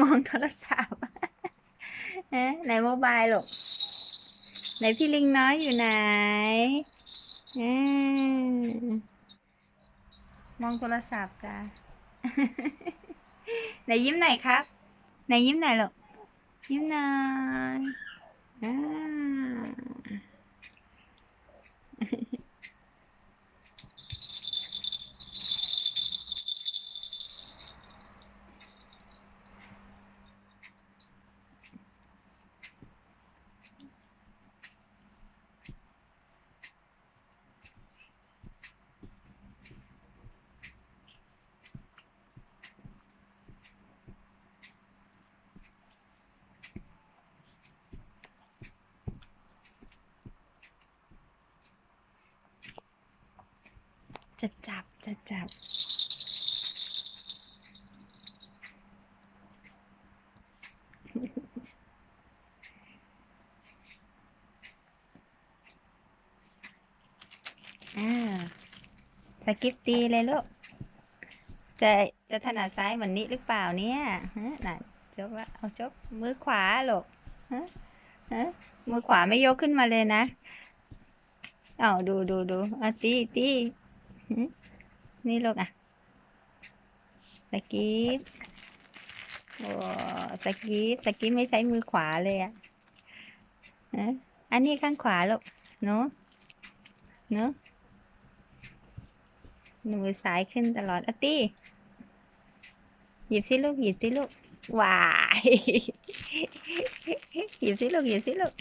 มองโทรศัพท์เอ๊ะไหนโมบายหรอกไหนพี่ลิงน้อยอยู่ไหนอมองโทรศัพท์จ้ะไหนยิ้มไหนครับ ไหนยิ้มไหนหรอกยิ้มหน่อยอ่า จะจับจะจับ อ่าสกิปตีเลยลูก จะจะถนัดซ้ายเหมือนนี้หรือเปล่าเนี่ยฮะน่ะจกละเอาจกมือขวาลูกฮะฮะมือขวาไม่ยกขึ้นมาเลยนะ เอาดูดูดูเอาตีตี นี่ลูกอะ สกิปโอ้สกิปสกิปไม่ใช้มือขวาเลยอะอันนี้ข้างขวาลูกเนาะเนาะมือซ้ายขึ้นตลอดอตี้หยิบสิลูกหยิบสิลูกว้ายหยิบสิลูกหยิบสิลูก